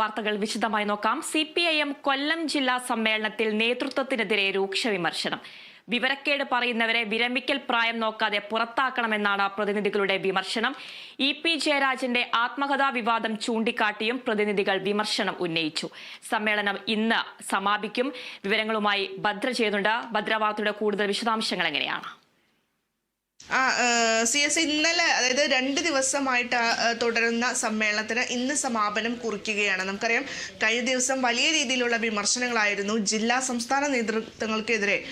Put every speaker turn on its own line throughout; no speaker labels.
വാർത്തകൾ വിശദമായി നോക്കാം. C P I M Kollam ജില്ലാ സമ്മേളനത്തിൽ നേതൃത്വത്തിനെതിരെ രൂക്ഷ വിമർശനം. വിവരക്കേട് പറയുന്നവരെ വിരമിക്കൽ പ്രായം നോക്കാതെ പുറത്താക്കണമെന്നാണ് പ്രതിനിധികളുടെ വിമർശനം. ഇ പി ജയരാജന്റെ ആത്മകഥാ വിവാദം ചൂണ്ടിക്കാട്ടിയും പ്രതിനിധികൾ വിമർശനം ഉന്നയിച്ചു. സമ്മേളനം ഇന്ന് സമാപിക്കും. വിവരങ്ങളുമായി ഭദ്ര ചെയ്യുന്നുണ്ട് ഭദ്രവാർത്തയുടെ കൂടുതൽ വിശദാംശങ്ങൾ എങ്ങനെയാണ്?
ആ സി എസ് ഇന്നലെ അതായത് രണ്ട് ദിവസമായിട്ട് തുടരുന്ന സമ്മേളനത്തിന് ഇന്ന് സമാപനം കുറിക്കുകയാണ്. നമുക്കറിയാം കഴിഞ്ഞ ദിവസം വലിയ രീതിയിലുള്ള വിമർശനങ്ങളായിരുന്നു ജില്ലാ സംസ്ഥാന നേതൃത്വങ്ങൾക്കെതിരെ.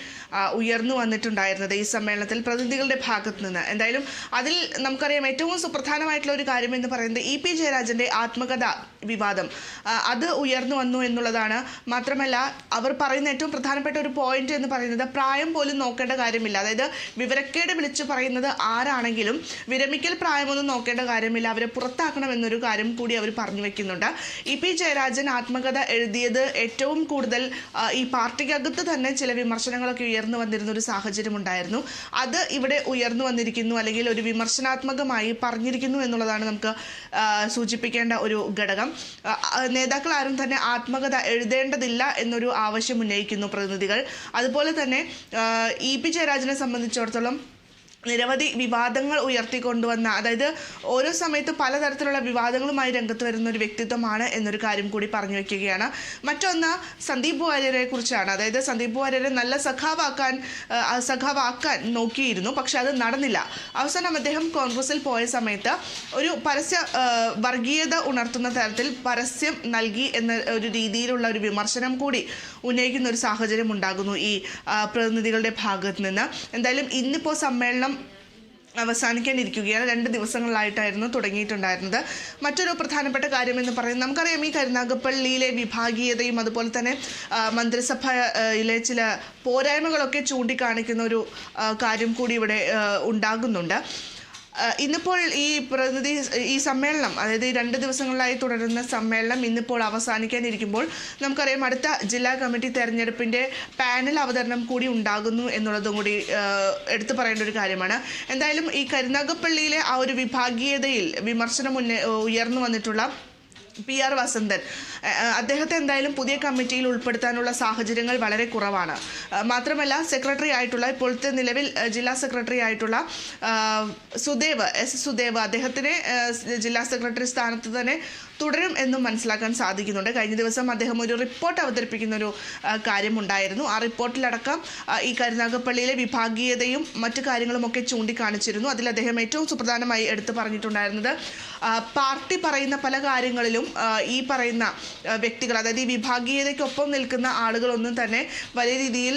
ഉയർന്നു വന്നിട്ടുണ്ടായിരുന്നത് ഈ സമ്മേളനത്തിൽ പ്രതിനിധികളുടെ ഭാഗത്ത് നിന്ന് എന്തായാലും അതിൽ നമുക്കറിയാം ഏറ്റവും സുപ്രധാനമായിട്ടുള്ള ഒരു കാര്യം എന്ന് പറയുന്നത് ഇ പി ജയരാജന്റെ ആത്മകഥ വിവാദം. അത് ഉയർന്നു വന്നു എന്നുള്ളതാണ്. മാത്രമല്ല അവർ പറയുന്ന ഏറ്റവും പ്രധാനപ്പെട്ട ഒരു പോയിന്റ് എന്ന് പറയുന്നത് പ്രായം പോലും നോക്കേണ്ട കാര്യമില്ല. അതായത് വിവരക്കേട് വിളിച്ചു പറയുന്നത് ആരാണെങ്കിലും വിരമിക്കൽ പ്രായമൊന്നും നോക്കേണ്ട കാര്യമില്ല. അവരെ പുറത്താക്കണം എന്നൊരു കാര്യം കൂടി അവർ പറഞ്ഞു വെക്കുന്നുണ്ട്. ഇ പി ജയരാജൻ ആത്മകഥ എഴുതിയത് ഏറ്റവും കൂടുതൽ ഈ പാർട്ടിക്കകത്ത് തന്നെ ചില വിമർശനങ്ങളൊക്കെ ഉയർന്നു വന്നിരുന്ന ഒരു സാഹചര്യം ഉണ്ടായിരുന്നു. അത് ഇവിടെ ഉയർന്നു വന്നിരിക്കുന്നു അല്ലെങ്കിൽ ഒരു വിമർശനാത്മകമായി പറഞ്ഞിരിക്കുന്നു എന്നുള്ളതാണ് നമുക്ക് സൂചിപ്പിക്കേണ്ട ഒരു ഘടകം. നേതാക്കൾ ആരും തന്നെ ആത്മകഥ എഴുതേണ്ടതില്ല എന്നൊരു ആവശ്യം ഉന്നയിക്കുന്നു പ്രതിനിധികൾ. അതുപോലെ തന്നെ ഇ പി ജയരാജനെ സംബന്ധിച്ചിടത്തോളം നിരവധി വിവാദങ്ങൾ ഉയർത്തിക്കൊണ്ടുവന്ന അതായത് ഓരോ സമയത്ത് പലതരത്തിലുള്ള വിവാദങ്ങളുമായി രംഗത്ത് വരുന്ന ഒരു വ്യക്തിത്വമാണ് എന്നൊരു കാര്യം കൂടി പറഞ്ഞു വെക്കുകയാണ്. മറ്റൊന്ന് സന്ദീപ് വാര്യരെ കുറിച്ചാണ്. അതായത് സന്ദീപ് വാര്യരെ നല്ല സഖാവാക്കാൻ സഖാവാക്കാൻ നോക്കിയിരുന്നു പക്ഷെ അത് നടന്നില്ല. അവസാനം അദ്ദേഹം കോൺഗ്രസിൽ പോയ സമയത്ത് ഒരു പരസ്യ വർഗീയത ഉണർത്തുന്ന തരത്തിൽ പരസ്യം നൽകി എന്ന ഒരു രീതിയിലുള്ള ഒരു വിമർശനം കൂടി ഉന്നയിക്കുന്ന ഒരു സാഹചര്യം ഉണ്ടാകുന്നു ഈ പ്രതിനിധികളുടെ ഭാഗത്ത് നിന്ന്. എന്തായാലും ഇന്നിപ്പോൾ സമ്മേളനം അവസാനിക്കാനിരിക്കുകയാണ്. രണ്ട് ദിവസങ്ങളിലായിട്ടായിരുന്നു തുടങ്ങിയിട്ടുണ്ടായിരുന്നത്. മറ്റൊരു പ്രധാനപ്പെട്ട കാര്യം എന്ന് പറയുന്നത് നമുക്കറിയാം ഈ കരുനാഗപ്പള്ളിയിലെ വിഭാഗീയതയും അതുപോലെ തന്നെ മന്ത്രിസഭയിലെ ചില പോരായ്മകളൊക്കെ ചൂണ്ടിക്കാണിക്കുന്ന ഒരു കാര്യം കൂടി ഇവിടെ ഉണ്ടാകുന്നുണ്ട്. ഇന്നിപ്പോൾ ഈ പ്രതിനിധി ഈ സമ്മേളനം അതായത് ഈ രണ്ട് ദിവസങ്ങളിലായി തുടരുന്ന സമ്മേളനം ഇന്നിപ്പോൾ അവസാനിക്കാനിരിക്കുമ്പോൾ നമുക്കറിയാം അടുത്ത ജില്ലാ കമ്മിറ്റി തെരഞ്ഞെടുപ്പിന്റെ പാനൽ അവതരണം കൂടി ഉണ്ടാകുന്നു എന്നുള്ളതും കൂടി എടുത്തു പറയേണ്ട ഒരു കാര്യമാണ്. എന്തായാലും ഈ കരുനാഗപ്പള്ളിയിലെ ആ ഒരു വിഭാഗീയതയിൽ വിമർശനം ഉയർന്നു വന്നിട്ടുള്ള പി ആർ വസന്തൻ. അദ്ദേഹത്തെ എന്തായാലും പുതിയ കമ്മിറ്റിയിൽ ഉൾപ്പെടുത്താനുള്ള സാഹചര്യങ്ങൾ വളരെ കുറവാണ്. മാത്രമല്ല സെക്രട്ടറി ആയിട്ടുള്ള ഇപ്പോഴത്തെ നിലവിൽ ജില്ലാ സെക്രട്ടറി ആയിട്ടുള്ള സുദേവ് എസ് സുദേവ് അദ്ദേഹത്തിനെ ജില്ലാ സെക്രട്ടറി സ്ഥാനത്ത് തന്നെ തുടരും എന്നും മനസ്സിലാക്കാൻ സാധിക്കുന്നുണ്ട്. കഴിഞ്ഞ ദിവസം അദ്ദേഹം ഒരു റിപ്പോർട്ട് അവതരിപ്പിക്കുന്ന ഒരു കാര്യമുണ്ടായിരുന്നു. ആ റിപ്പോർട്ടിലടക്കം ഈ കരുനാഗപ്പള്ളിയിലെ വിഭാഗീയതയും മറ്റു കാര്യങ്ങളുമൊക്കെ ചൂണ്ടിക്കാണിച്ചിരുന്നു. അതിൽ അദ്ദേഹം ഏറ്റവും സുപ്രധാനമായി എടുത്തു പറഞ്ഞിട്ടുണ്ടായിരുന്നത് പാർട്ടി പറയുന്ന പല കാര്യങ്ങളിലും ആ, ഈ പറയുന്ന വ്യക്തികൾ അതായത് ഈ വിഭാഗീയതയ്ക്കൊപ്പം നിൽക്കുന്ന ആളുകളൊന്നും തന്നെ വലിയ രീതിയിൽ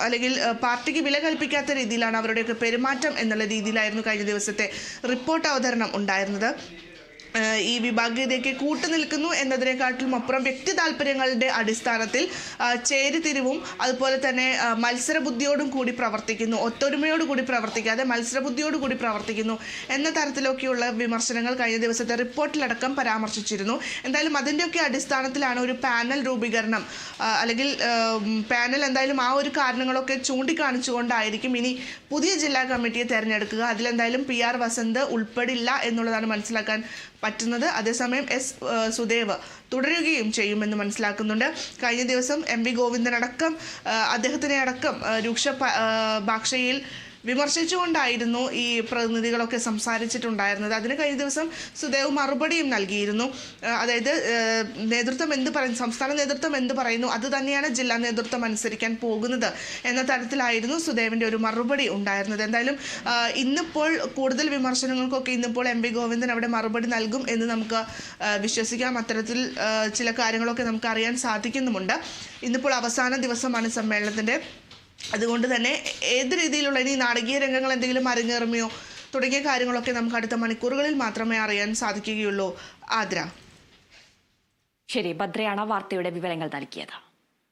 അല്ലെങ്കിൽ പാർട്ടിക്ക് വില കൽപ്പിക്കാത്ത രീതിയിലാണ് അവരുടെയൊക്കെ പെരുമാറ്റം എന്നുള്ള രീതിയിലായിരുന്നു കഴിഞ്ഞ ദിവസത്തെ റിപ്പോർട്ട് അവതരണം ഉണ്ടായിരുന്നത്. ഈ വിഭാഗീയതയ്ക്ക് കൂട്ടുനിൽക്കുന്നു എന്നതിനെക്കാട്ടിലും അപ്പുറം വ്യക്തി താല്പര്യങ്ങളുടെ അടിസ്ഥാനത്തിൽ ചേരിതിരിവും അതുപോലെ തന്നെ മത്സരബുദ്ധിയോടും കൂടി പ്രവർത്തിക്കുന്നു. ഒത്തൊരുമയോട് കൂടി പ്രവർത്തിക്കാതെ മത്സരബുദ്ധിയോട് കൂടി പ്രവർത്തിക്കുന്നു എന്ന തരത്തിലൊക്കെയുള്ള വിമർശനങ്ങൾ കഴിഞ്ഞ ദിവസത്തെ റിപ്പോർട്ടിലടക്കം പരാമർശിച്ചിരുന്നു. എന്തായാലും അതിന്റെയൊക്കെ അടിസ്ഥാനത്തിലാണ് ഒരു പാനൽ രൂപീകരണം. അല്ലെങ്കിൽ പാനൽ എന്തായാലും ആ ഒരു കാരണങ്ങളൊക്കെ ചൂണ്ടിക്കാണിച്ചുകൊണ്ടായിരിക്കും ഇനി പുതിയ ജില്ലാ കമ്മിറ്റിയെ തിരഞ്ഞെടുക്കുക. അതിലെന്തായാലും പി ആർ വസന്ത് ഉൾപ്പെടില്ല എന്നുള്ളതാണ് മനസ്സിലാക്കാൻ പറ്റുന്നത്. അതേസമയം എസ് സുദേവ് തുടരുകയും ചെയ്യുമെന്ന് മനസ്സിലാക്കുന്നുണ്ട്. കഴിഞ്ഞ ദിവസം എം വി ഗോവിന്ദനടക്കം ആ, അദ്ദേഹത്തിനെ അടക്കം രൂക്ഷ ഭാഷയിൽ വിമർശിച്ചുകൊണ്ടായിരുന്നു ഈ പ്രതിനിധികളൊക്കെ സംസാരിച്ചിട്ടുണ്ടായിരുന്നത്. അതിന് കഴിഞ്ഞ ദിവസം സുദേവ് മറുപടിയും നൽകിയിരുന്നു. അതായത് നേതൃത്വം എന്ത് പറയുന്നു സംസ്ഥാന നേതൃത്വം എന്ത് പറയുന്നു അത് തന്നെയാണ് ജില്ലാ നേതൃത്വം അനുസരിക്കാൻ പോകുന്നത് എന്ന തരത്തിലായിരുന്നു സുദേവിന്റെ ഒരു മറുപടി ഉണ്ടായിരുന്നത്. എന്തായാലും ഇന്നിപ്പോൾ കൂടുതൽ വിമർശനങ്ങൾക്കൊക്കെ ഇന്നിപ്പോൾ എം വി ഗോവിന്ദൻ അവിടെ മറുപടി നൽകും എന്ന് നമുക്ക് വിശ്വസിക്കാം. അത്തരത്തിൽ ചില കാര്യങ്ങളൊക്കെ നമുക്ക് അറിയാൻ സാധിക്കുന്നുമുണ്ട്. ഇന്നിപ്പോൾ അവസാന ദിവസമാണ് സമ്മേളനത്തിന്റെ അതുകൊണ്ട് തന്നെ ഏത് രീതിയിലുള്ള ഇനി നാടകീയ രംഗങ്ങൾ എന്തെങ്കിലും അരങ്ങേറുമയോ തുടങ്ങിയ കാര്യങ്ങളൊക്കെ നമുക്ക് അടുത്ത മണിക്കൂറുകളിൽ മാത്രമേ അറിയാൻ സാധിക്കുകയുള്ളൂ. ആദ്ര.
ശരി ഭദ്രയാണ് വാർത്തയുടെ വിവരങ്ങൾ നൽകിയത്.